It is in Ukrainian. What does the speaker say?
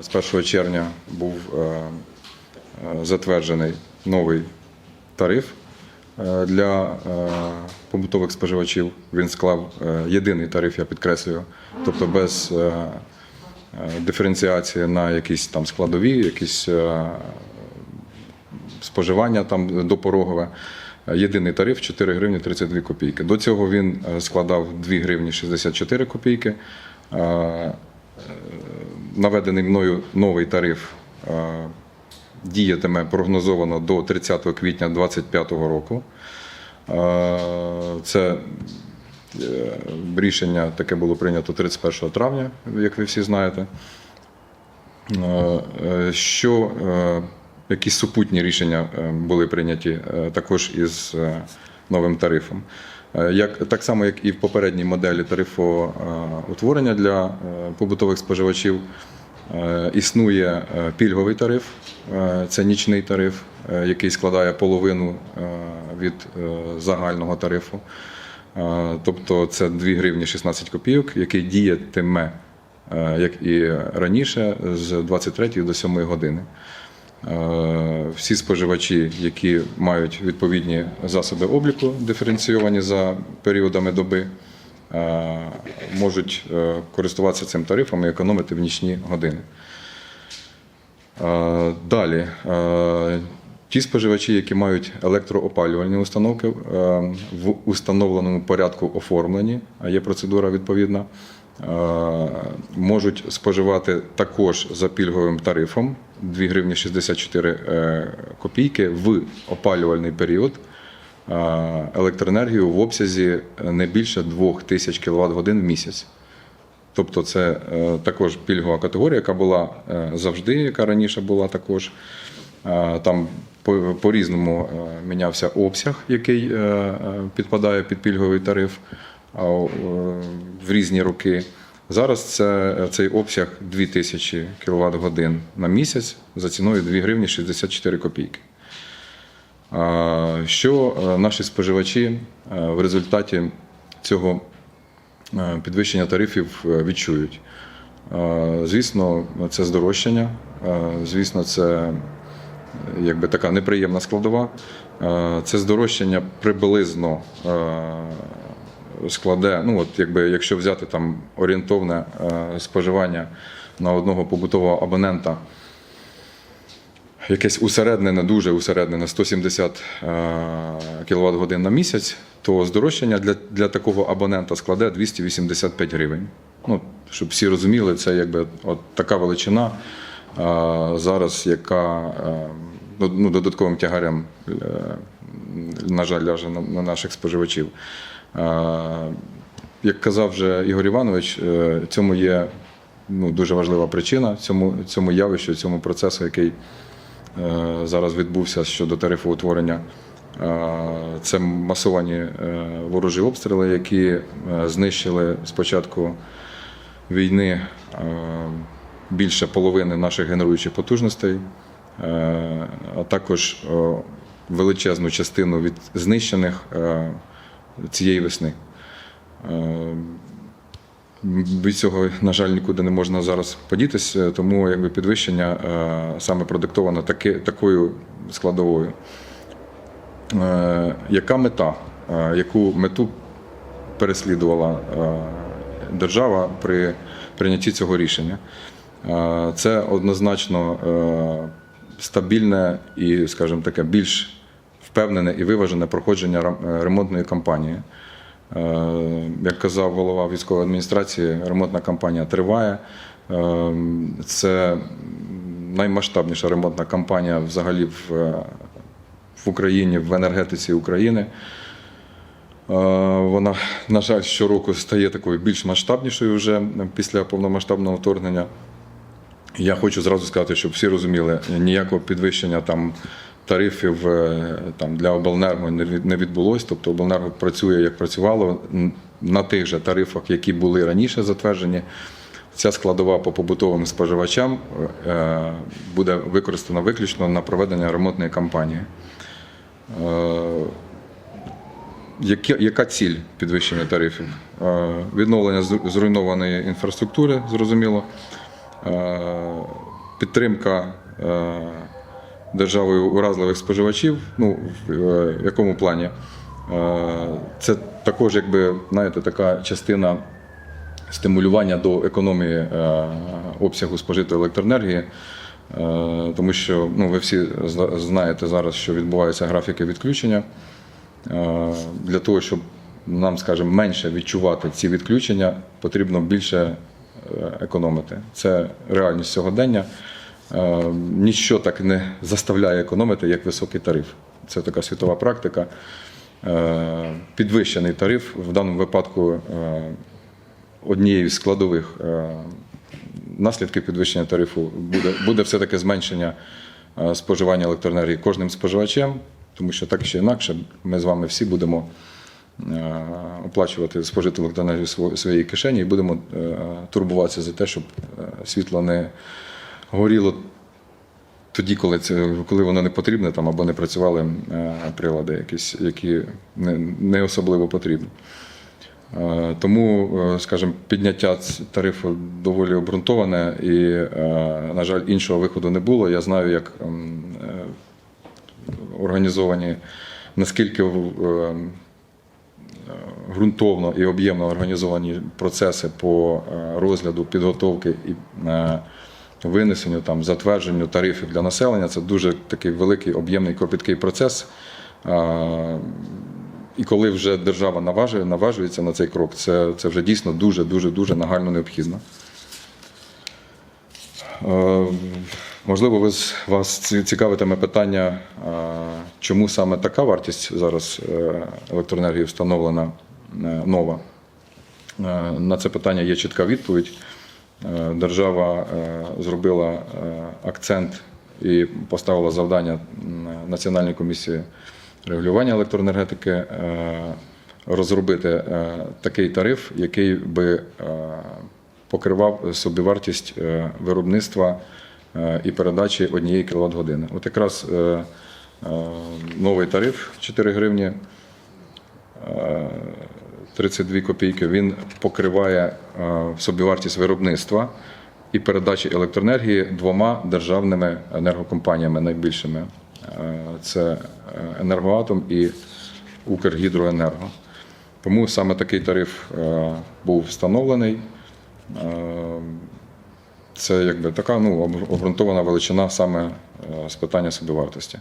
З 1 червня був е, е, затверджений новий тариф е, для побутових споживачів. Він склав єдиний тариф, я підкреслюю, тобто без диференціації на якісь там складові, якісь споживання там допорогове. Єдиний тариф 4 гривні 32 копійки. До цього він складав 2 гривні 64 копійки. Наведений мною новий тариф е, діятиме прогнозовано до 30 квітня 2025 року. Е, Це е, рішення таке було прийнято 31 травня, як ви всі знаєте. Що якісь супутні рішення були прийняті також із новим тарифом. Е, Як, так само, як і в попередній моделі тарифу е, утворення для е, побутових споживачів, е, існує пільговий тариф, це нічний тариф, який складає половину від загального тарифу. Тобто це 2 гривні 16 копійок, який діятиме, як і раніше, з 23 до 7 години. Е, Всі споживачі, які мають відповідні засоби обліку, диференційовані за періодами доби, е, можуть е, користуватися цим тарифом і економити в нічні години. Далі. Ті споживачі, які мають електроопалювальні установки в установленому порядку оформлені, а є процедура відповідна, можуть споживати також за пільговим тарифом 2 гривні 64 е, копійки в опалювальний період е, електроенергію в обсязі не більше 2000 кВт годин в місяць. Тобто це е, також пільгова категорія, яка була завжди, яка раніше була також. Там по- по-різному мінявся обсяг, який підпадає під пільговий тариф в різні роки. Зараз це, цей обсяг 2000 кВт годин на місяць за ціною 2 гривні 64 копійки. Що е, наші споживачі е, в результаті цього е, підвищення тарифів відчують? Звісно, це здорожчання, звісно, це якби така неприємна складова. Це здорожчання приблизно складе, ну от якби якщо взяти там орієнтовне е, споживання на одного побутового абонента якесь усереднене, дуже усереднене 170 кВт годин на місяць, то здорожчання для, для такого абонента складе 285 гривень. Ну, щоб всі розуміли, це якби от така величина а, зараз, яка а, ну, ну, додатковим тягарем, е, на жаль, ляже на наших споживачів. А, як казав вже Ігор Іванович, е, цьому є ну, дуже важлива причина цьому, цьому явищу, цьому процесу, який е, зараз відбувся щодо тарифу утворення. Е, Це масовані е, ворожі обстріли, які е, знищили спочатку війни е, більше половини наших генеруючих потужностей, е, а також е, величезну частину від знищених е, цієї весни. Е, від цього, на жаль, нікуди не можна зараз подітися, тому якби підвищення е, саме продиктовано таки, такою складовою. Е, Яка мета? Е, Яку мету переслідувала е, держава при прийнятті цього рішення? Е, Це однозначно е, стабільне і, скажімо таке, більш впевнене і виважене проходження е, ремонтної кампанії. Е, Як казав голова військової адміністрації, ремонтна кампанія триває. Е, Це наймасштабніша ремонтна кампанія взагалі в, Україні, в енергетиці України. Вона, на жаль, щороку стає такою більш масштабнішою вже після повномасштабного вторгнення. Я хочу зразу сказати, щоб всі розуміли, ніякого підвищення там тарифів е, там для обленерго не відбулось. Тобто обленерго працює як працювало на тих же тарифах, які були раніше затверджені. Ця складова по побутовим споживачам е, буде використана виключно на проведення ремонтної кампанії. Е, Яка ціль підвищення тарифів? Відновлення зру- зруйнованої інфраструктури, зрозуміло. підтримка державою уразливих споживачів. Ну, в е, якому плані? Е, Це також, якби, знаєте, така частина стимулювання до економії е, обсягу спожитої електроенергії. Тому що ну, ви всі знаєте зараз, що відбуваються графіки відключення. Для того, щоб нам, скажімо, менше відчувати ці відключення, потрібно більше економити. Це реальність сьогодення. Е, Ніщо так не заставляє економити, як високий тариф. Це така світова практика. Е, Підвищений тариф в даному випадку е, однією з складових наслідків підвищення тарифу буде, буде все-таки зменшення споживання електроенергії кожним споживачем, тому що так чи інакше ми з вами всі будемо оплачувати спожити електроенергію сво- своєї кишені і будемо турбуватися за те, щоб світло не горіло тоді, коли це коли воно не потрібне, там або не працювали е, прилади, якісь, які не, особливо потрібні. Е, Тому, е, скажімо, підняття тарифу доволі обґрунтоване, і, на жаль, іншого виходу не було. Я знаю, як організовані, наскільки ґрунтовно і об'ємно організовані процеси по розгляду, підготовки і винесенню, там, затвердженню тарифів для населення. Це дуже такий великий, об'ємний, кропіткий процес. І коли вже держава наважує, наважується на цей крок, це, це вже дійсно дуже, дуже, дуже нагально необхідно. Можливо, з- вас цікавитиме питання, чому саме така вартість зараз е, електроенергії встановлена е, нова. Е, На це питання є чітка відповідь. Е, Держава е, зробила е, акцент і поставила завдання Національній комісії регулювання електроенергетики розробити такий тариф, який би покривав собівартість виробництва і передачі однієї кВт години. От якраз новий тариф 4 гривні. 32 копійки, він покриває е, собівартість виробництва і передачі електроенергії двома державними енергокомпаніями найбільшими. Е, Це е, Енергоатом і Укргідроенерго. Тому саме такий тариф був встановлений. Це якби така ну, обґрунтована величина саме з питання собівартості.